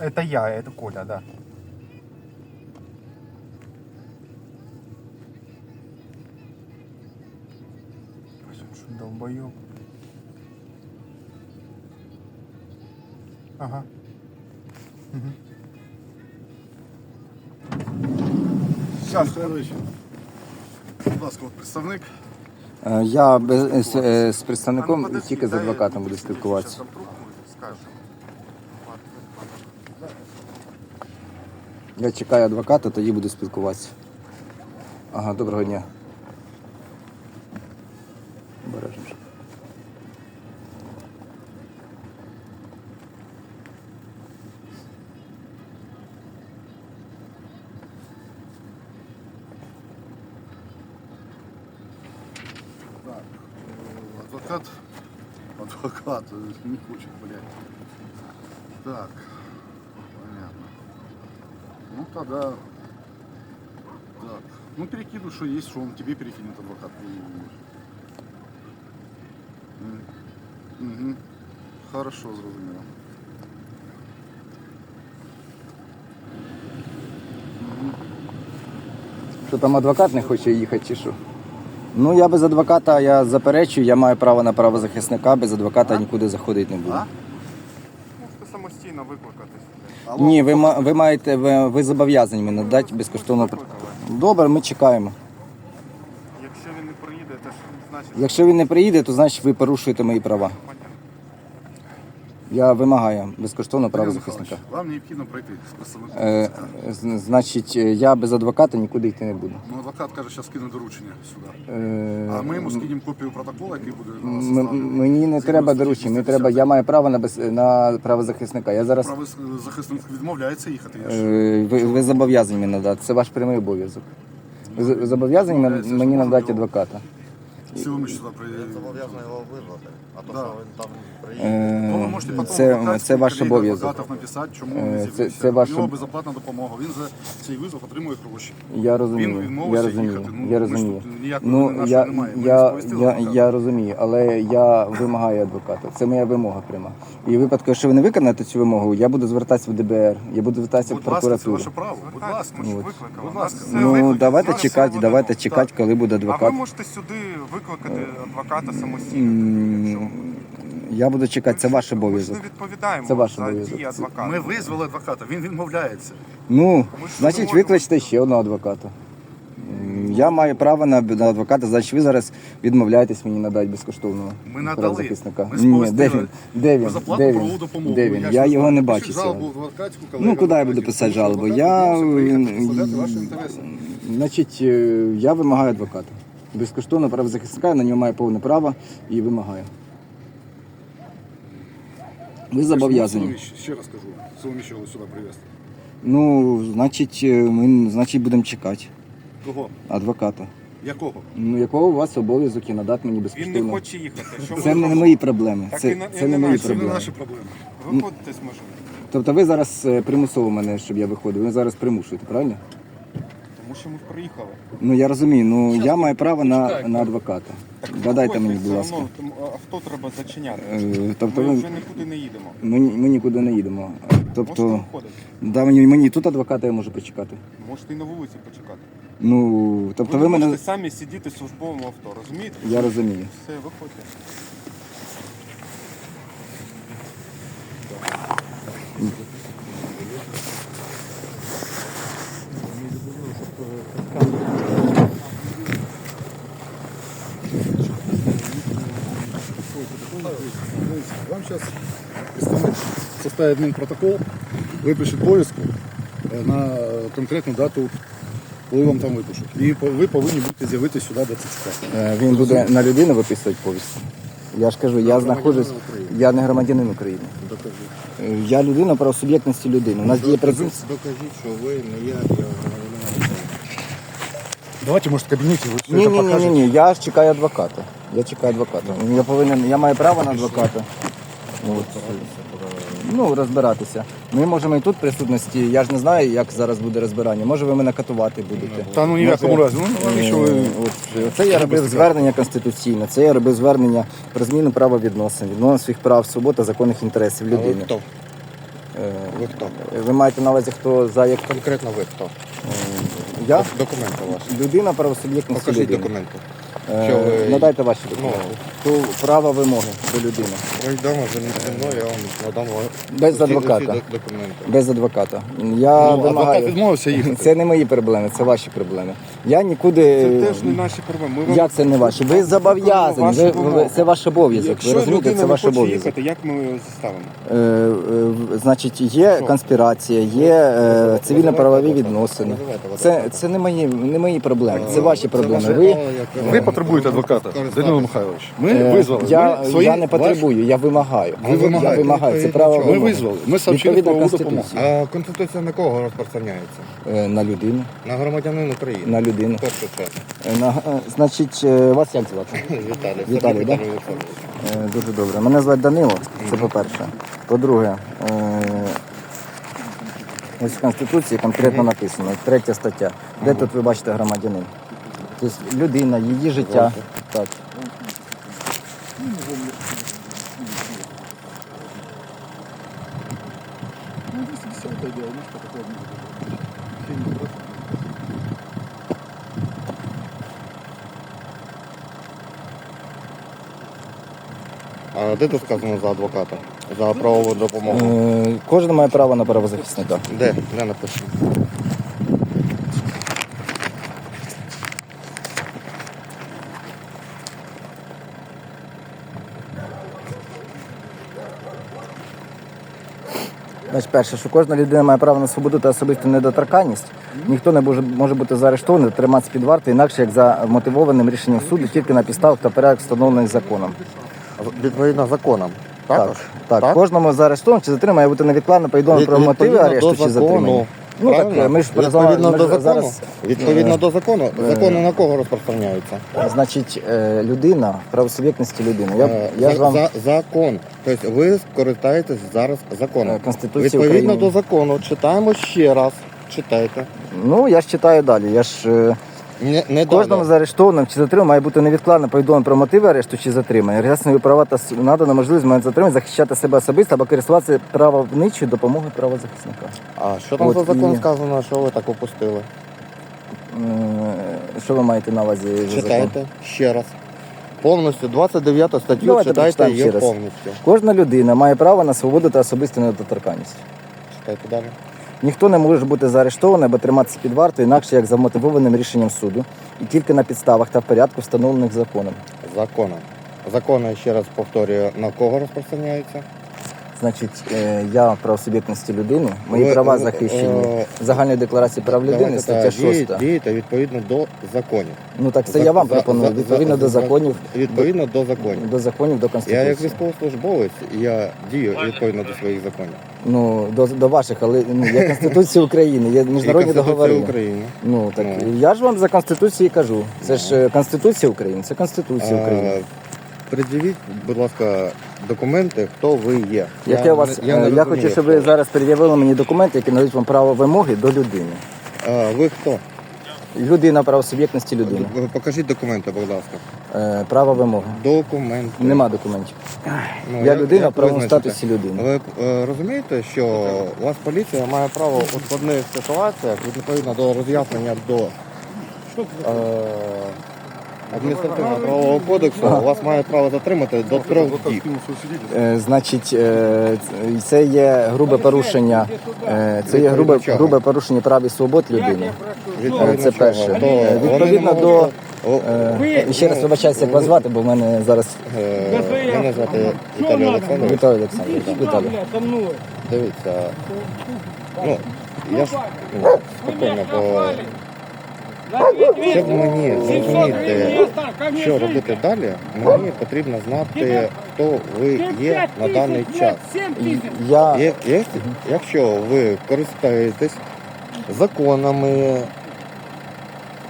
Это я, это Коля, да. Блин, что долбоёб. Ага. Мгм. Щас, Федорович. Будь ласка, от представник. Е, Я без, з, е, з представником А ну, подожди, тільки з дай адвокатом буду щас спілкуватися. Я чекаю адвоката, тоді буду спілкуватися. Ага, доброго дня. Обережніше. Так, э, адвокат. Адвокат не хочет, блядь. Так. Ну тогда. Так. Ну перекину, что есть, что он тебе перекинет адвокат. Угу. Хорошо, зрозуміло. Що там адвокат не хоче їхати чи що? Ну я без адвоката я заперечую, я маю право на право захисника, без адвоката я нікуди заходити не буду. А? Можете самостійно викликати сюди. Алло. Ні, ви, ма- ви маєте, ви, ви зобов'язані мені надати безкоштовно. Добре, ми чекаємо. Якщо він не приїде, то значить Якщо він не приїде, то значить ви порушуєте мої права. Я вимагаю безкоштовно право захисника. Вам необхідно пройти з представником. Е, з- значить, е, я без адвоката нікуди йти не буду. Ну, адвокат каже, зараз скине доручення сюди. Е, А ми йому скинемо копію протоколу, який буде на м- мені не Згідно треба статті доручень, мені 250. треба, я маю право на, без, на право захисника. Я зараз Правий захисник відмовляється їхати. Я ж. е, ви, ви зобов'язані мені надати. Це ваш прямий обов'язок. Ви з- зобов'язані мен- мені надати адвоката. Силами сюди приїде. Зобов'язаний його визвати, а то Да. що він там приїде. Е, Ну, ви можете потім це, ваш колегі обов'язок. адвокатів написати, чому Е, він це- з'явився. це ваш У нього об- безоплатна допомога. Він за цей визов отримує гроші. Я Він розумію, я відмовився розумію, їхати. Ну, я ми ж розумію. тут Ну, я, немає. Ми я, сповістили я, адвоката. я розумію, але я вимагаю адвоката. Це моя вимога пряма. І в випадку, якщо ви не виконаєте цю вимогу, я буду звертатися в ДБР, я буду звертатися в Будь ласка, це прокуратуру. ваше право. Будь ласка. Ми ж викликали. Будь ласка. Ну, давайте чекати, давайте чекати, коли буде А ви адвокат. можете сюди викликати адвоката самостійно. Якщо Я буду чекати, це ваш Ми ж обов'язок. не відповідаємо Це ваш за обов'язок. дії адвоката. Ми визвали адвоката, він відмовляється. Ну, Ми ж значить, можемо викличте ще одного адвоката. М, Я маю право на, на адвоката, значить ви зараз відмовляєтесь мені надати безкоштовного Ми надали. правозахисника. Ми Ні, де він? Де він? Де правову він? допомогу. Де він? Я його не бачу сьогодні. Ну, куди я буду писати жалобу? Я. Значить, е, я вимагаю адвоката. Безкоштовно правозахисника, на нього маю повне право і вимагаю. Ви зобов'язані. Ще раз кажу, Соломіща його сюди привезти. Ну, значить, е, ми значить, будемо чекати Кого? адвоката. Якого? Ну, якого у вас обов'язок і надати мені Він безкоштовно. не хоче їхати. Що Це не мої проблеми. Так Це, і на- це і не не мої наші. Це не проблеми. наші проблеми. Виходьте з машини. Тобто ви зараз е, примусово мене, щоб я виходив. Ви зараз примушуєте, правильно? Що ми приїхали. Ну я розумію, ну я маю право на, на адвоката. Додайте мені, будь ласка. Авто треба зачиняти. Е, Тобто Ми ви, вже нікуди не їдемо. ми, ми нікуди не їдемо. Можете Тобто, виходити. да, мені, мені тут адвоката я можу почекати. Можете і на вулиці почекати. Ну, тобто ви, ви не мене. можете самі сидіти в службовому авто, розумієте? Я розумію. Все, виходьте. Зараз представник составить адмінпротокол, випишуть повістку е, на конкретну дату, коли вам там випишуть. І по- ви повинні будете з'явитися сюди до ЦЦК. Е, Він буде на людину виписувати повістку. Я ж кажу, я знаходжусь, я не громадянин України. Е, Я людина правосуб'єктності людини. У нас діє презумпція. Докажіть, що ви не я, я громадянин. Давайте, може, в кабінеті ви Ні, ні, ні, ні, ні, я ж чекаю адвоката. Я чекаю адвоката. Я повинен, я маю право на адвоката. От. Ну, розбиратися. Ми можемо і тут присутності. Я ж не знаю, як зараз буде розбирання. Може, ви мене катувати будете. Та ну ні в якому разі. Ну, навіщо ви... Е, це я робив звернення конституційне, це я робив звернення про зміну правовідносин, відновлення своїх прав, свобод та законних інтересів людини. хто? Е, Ви хто? Ви маєте на увазі, хто за як Конкретно ви хто? я? Документи ваші. Людина правосуб'єктності Покажіть людини. документи. Е, Що ви- Надайте ваші Ну, документи. То право вимоги до людини. пройдемо зі мною, я вам надам ва- Без усі- адвоката. усі док- документи. Без адвоката. Я Ну, адвокат вимагаю. відмовився їхати. Це не мої проблеми, це ваші проблеми. Я нікуди. Це теж не наші проблеми. Ми вам Як це не ваші? Ви зобов'язані. Ваші Ви, вимоги. ви, це ваш обов'язок. Якщо Ви розумієте, людина це не ваш хоче обов'язок. їхати, як ми його заставимо? Е, е, Значить, є Що? конспірація, є е, цивільно-правові відносини. Це, це не мої, не мої проблеми, це ваші проблеми. Ви, Ви потребуєте адвоката. Данило Михайлович. Ми е, визвали. я, Ми свої- я не ваш- потребую, я вимагаю. Ви вимагаєте, я вимагаю. Це право? Ми вимоги. визвали. Ми сообщили Відповідно правову допомогу. А Конституція на кого розпространяється? Е, На людину. На громадянин України. На людину. В першу чергу. Е, На, е, значить, е, вас як звати? Віталій. Віталій, да? Е, Дуже добре. Мене звати Данило, це по-перше. По-друге, е, ось в Конституції конкретно написано, третя стаття. Де тут ви бачите громадянин? Тобто людина, її життя. Так. А де тут сказано за адвоката? За правову допомогу? Е, Кожен має право на правозахисника. Де? Де написано? Значить, перше, що кожна людина має право на свободу та особисту недоторканність. Ніхто не може, може бути заарештований, триматися під вартою, інакше як за мотивованим рішенням суду, тільки на підставах та порядок, встановлених законом. Відповідно законом. Так, так. так. Кожному заарештованому чи затриманому має бути невідкладно повідомлено про мотиви арешту чи затримання. Ну так Правильно? ми ж відповідно ми до ж закону. зараз Відповідно до закону. Закони на кого розпространяються? Значить, е, людина, правосуб'єктності людини. Я, Е, я за, ж вам за, закон. Тобто ви скористаєтесь зараз законом. Е, Відповідно України. до закону читаємо ще раз. Читайте. ну я ж читаю далі. Я ж е, Не, не кожному далі. заарештованому чи затриманому має бути невідкладно повідомлено про мотиви арешту чи затримання. Роз'яснює права та с- надана можливість момент затримання захищати себе особисто або користуватися правовничою допомогою правозахисника. А що там От за закон і- сказано, що ви так опустили? Що ви маєте на увазі? за закон? Читайте ще раз. Повністю 29 статтю Давайте читайте прочитаємо її ще раз. повністю. Кожна людина має право на свободу та особисту недоторканність. Читайте далі. Ніхто не може бути заарештований або триматися під вартою, інакше як за мотивованим рішенням суду, і тільки на підставах та в порядку, встановлених законом. Законом. Закони, ще раз повторюю, на кого розпространяються? Значить, е, я в правосуб'єктності людини, мої Ви- права ви- захищені. е, Загальної декларації прав людини, Давайте стаття так, 6. діє- Дієте відповідно до законів. Ну так це За- я вам пропоную. за- Відповідно за- до законів, Відповідно до законів. до законів, до Я як військовослужбовець, я дію відповідно до своїх законів. Ну до, до ваших, але ну, є Конституція України, є міжнародні договори. України. Ну так Ну. я ж вам за конституцію кажу. Це ж е, Конституція України, це Конституція України. Пред'явіть, будь ласка, документи, хто ви є. Яке у вас я, я хочу, щоб ви зараз пред'явили мені документи, які надають вам право вимоги до людини. Е, Ви хто? Людина правосуб'єктності людини. Покажіть документи, будь ласка. Е, право вимоги. Документи. Нема документів. Ну, Я як- людина як в статусі людини. Ви е, розумієте, що у вас поліція має право у складних ситуаціях, відповідно до роз'яснення до е, адміністративного правового кодексу, вас має право затримати до трьох діб. Е, значить, е, це є грубе порушення. е, Це є грубе, грубе порушення прав і свобод людини. Відповідно Це чого? перше. То Е, вони Відповідно не до можуть- О, е, ще раз вибачаюся, як вас звати, бо в мене зараз е, Мене звати Віталій Олександрович. Віталій Олександрович. Віталій. Дивіться. Ну, я ж ну, спокійно, бо щоб мені зрозуміти, що робити далі, мені потрібно знати, хто ви є на даний час. Я Якщо ви користуєтесь законами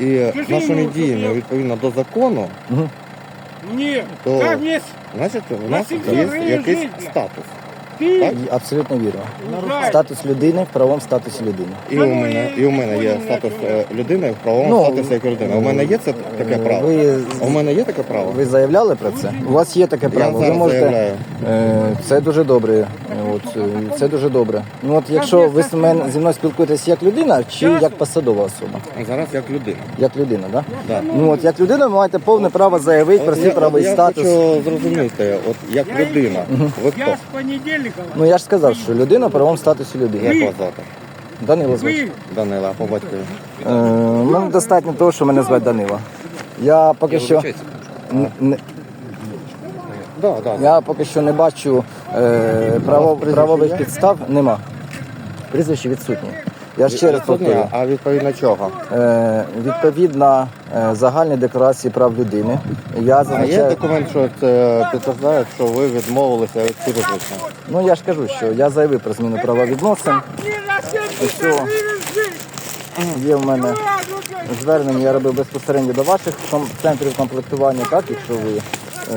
і нашими діями відповідно до закону, то значить у нас є якийсь статус. Так? Абсолютно вірно. Статус людини в правовому статусі людини. І у мене, і у мене є статус е, людини в правовому Ну, статусі як людина. У мене є це таке право. Ви, У мене є таке право. ви заявляли про це? У вас є таке право. ви зараз можете. заявляю. Е, Це дуже добре. Е, От, е, це дуже добре. Ну от якщо ви з мен- зі мною спілкуєтесь як людина чи як посадова особа? Зараз як людина. Як людина, да? Да. Ну от як людина ви маєте повне право заявити про свій я, правовий я статус. хочу зрозуміти, от як людина, ви хто? Я с понедельника. Ну я ж сказав, що людина в правовому статусі людини. Як вас звати? Данило звати. Данила, а по батькові? Е, ну, достатньо того, що мене звати Данило. Я поки що. н- н- Да, да. Я поки що не бачу е, право, правових підстав. Нема. Прізвище відсутнє. Я ще раз повторю. А відповідно чого? Е, відповідно е, загальній декларації прав людини. Я А є зазначаю, документ, що це підтверджує, що ви відмовилися від фізичного? ну я ж кажу, що я заявив про зміну правовідносин. Ось є в мене звернення, я робив безпосередньо до ваших ком- центрів комплектування, так, якщо ви,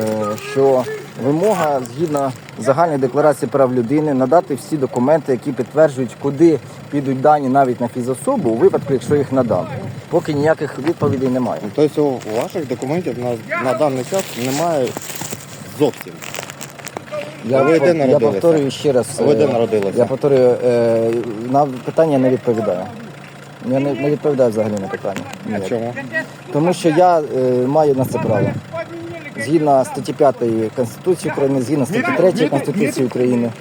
е, що вимога згідно загальної декларації прав людини надати всі документи, які підтверджують, куди підуть дані навіть на фізособу, у випадку, якщо їх надам. Поки ніяких відповідей немає. Тобто у ваших документів на, на даний час немає зовсім. Я, ви де я народилися? повторюю ще раз. А ви де е, народилися? Я повторюю, е, на питання не відповідаю. Я не, не відповідаю взагалі на питання. А чому? Тому що я е, маю на це право. Згідно статті 5 Конституції України, згідно статті 3 Конституції України,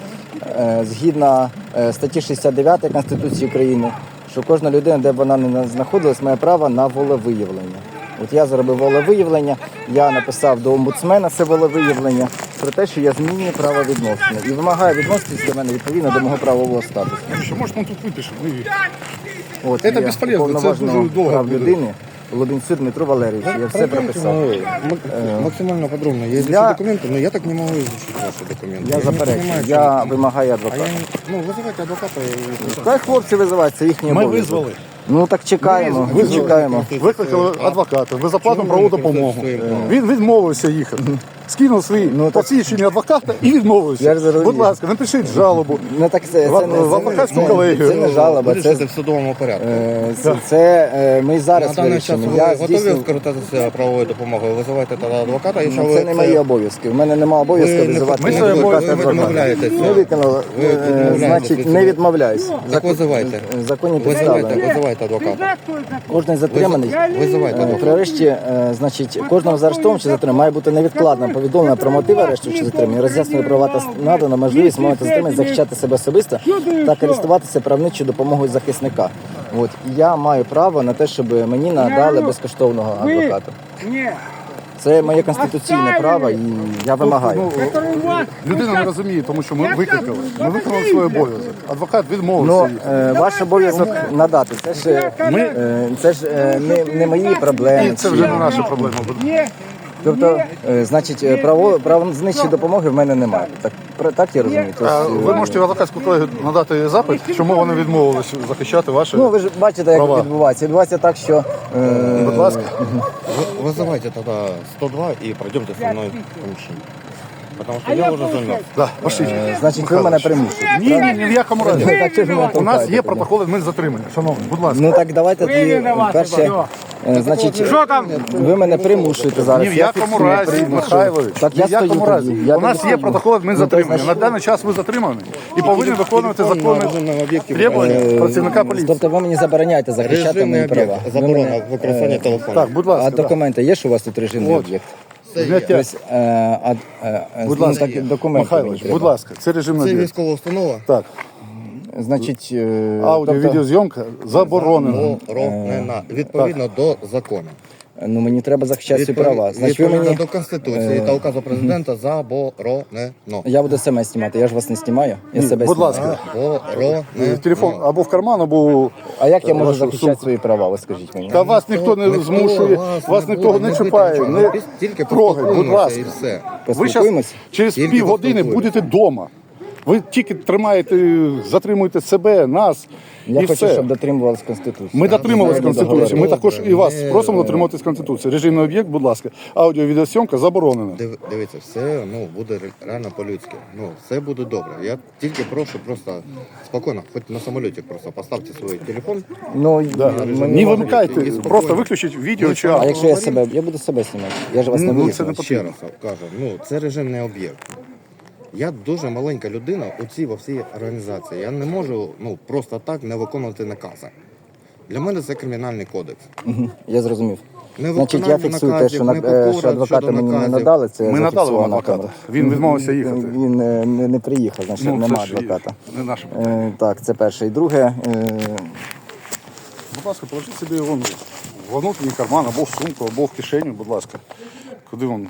е, згідно статті 69 Конституції України, що кожна людина, де б вона не знаходилась, має право на волевиявлення. От я зробив волевиявлення, я написав до омбудсмена це волевиявлення про те, що я змінюю правовідносини і вимагаю відноситись до мене відповідно до мого правового статусу. Що, може, ми тут випишемо? От Це є безполезно, це дуже довго прав буде. людини Лобінцю Дмитру Валерійовичу. Я все прописав. Ну, мак- максимально подробно. Я Для- изучу документы, но я так не могу изучить ваши документы. Я не заперечую. понимаю, Я чому. вимагаю А адвоката. я не... Ну, вызывайте адвоката и... Хай хлопці визивають, це їхній Ми обов'язок. визвали. Ну так чекаємо, Ми чекаємо. Викликали адвоката, безоплатну Чому правову ви не допомогу. користуєтесь своїм правом? Він відмовився їхати. Скинув свої Ну, так- посвідчення адвоката і Я відмовився. ж зрозумів. Будь ласка, напишіть жалобу. Ну так це, В- це, не, в це, адвокатську не, колегію. це не жалоба, це, Вирішити в судовому порядку. е, це, це е, ми На зараз даний час вирішимо. ви Я готові здійсню... скористатися правовою допомогою? Визивайте тоді адвоката, якщо Ну, ви Це не мої обов'язки. У мене немає обов'язку Ви не- визивати ми адвоката. ви відмовляєтесь. Не виконала. Ви Е, відмовляєтесь Значить, від не цього. відмовляюсь. Так визивайте. Законні підстави. визивайте адвоката. Кожний затриманий. Визивайте Е, При адвоката. арешті, е, значить, кожному заарештованому чи затриманому має бути невідкладно повідомлено про мотиви арешту чи затримання, роз'яснює права та надано можливість моменту затримання захищати себе особисто та користуватися правничою допомогою захисника. От я маю право на те, щоб мені надали безкоштовного адвоката. Це моє конституційне право, і я вимагаю. Ну, людина не розуміє, тому що ми викликали. Ми виконали свій обов'язок. Адвокат Ну, відмовився їхати. е, ваш обов'язок надати. Це ж, е, Ми- е, це ж е, не, не мої проблеми. І це вже не наша проблема. Тобто, е, значить, е, право правознищої допомоги в мене немає. Так, про- так я розумію. А Тобто, Ви е, можете адвокатську колегію надати запит, чому вони відмовилися захищати ваші. Ну, ви ж бачите, як Права. відбувається. Відбувається так, що е, Будь ласка. Вы- Вызывайте тогда 102 и пройдемте со мной в помещение. Потому что я уже замерз. Да, пошліть. е, значить, ви мене примушуєте. Ні, ні, ні в якому разі. Ну, так чого ж ви мене У нас толкаєте є тоді? протокол адмінзатримання. Шановні, будь ласка. Ну так давайте тоді винувати, перше. бо. е, Значить, Що там? ви мене примушуєте зараз. Ні в Я якому фіксую разі. Михайлович, Так ні я в якому стою разі. Я У нас є стою. протокол адмінзатримання. Ну, На даний час ви затримані і повинні виконувати законні режимному об'єкті требування Е, працівника поліції. Тобто ви мені забороняєте захищати Режимний мої права. об'єкт. Ви Заборона мене, використання е, телефону. Так, будь А ласка. да. документи є, що у вас тут режимний От. об'єкт? Зняття. Тобто, е, а, е, е, Будь ну, ласка, так, документи Михайлович, треба. будь ласка, це режим Це військова установа. Так, Значить, е, аудіо, тобто, відеозйомка заборонена. Заборонена. Відповідно до закону. ну мені треба захищати Відповідь- права. Значить, ви Відповідно мені до Конституції та указу президента заборонено. я буду себе знімати, я ж вас не знімаю. Я Ні, себе будь знімаю. ласка. Заборонено. Телефон або в карман, або А як я можу Вашу захищати сумку. свої права? Ви скажіть мені. та вас ніхто не змушує, вас ніхто не чіпає, не Тільки трогає, будь ласка. Ви зараз через півгодини поспілкуємося. будете вдома. Ви тільки тримаєте, затримуєте себе, нас Я і хочу, все. щоб дотримувалися Конституції. Ми дотримувалися Конституції. Ми також і вас Ми- просимо дотримуватись Конституції. Режимний об'єкт, будь ласка, аудіо-відеосйомка заборонена. Див- Дивіться, все ну, буде ре- реально по-людськи. Ну, все буде добре. Я тільки прошу просто спокійно, хоч на самоліті просто поставте свій телефон. Ну, Да. ми Не можемо- вимикайте, спокійно. просто виключіть відео чи А аудіо. якщо я себе, я буду себе знімати. Я ж вас не Ну, буду. це не Ще потрібно. раз кажу, ну це режимний об'єкт. Я дуже маленька людина у цій во всій організації. Я не можу ну, просто так не виконувати накази. Для мене це кримінальний кодекс. Я зрозумів. Не Значить, я фіксую те, наказів, що, на- не е, що адвоката мені не надали. Це Ми надали вам адвоката. камеру. Він відмовився їхати. Він е, не, не приїхав, значить Ну, нема це адвоката. Не наше. Е, так, це перше. І друге, е, Будь ласка, положіть собі його в внутрішній карман, або в сумку, або в кишеню, будь ласка. Куди вам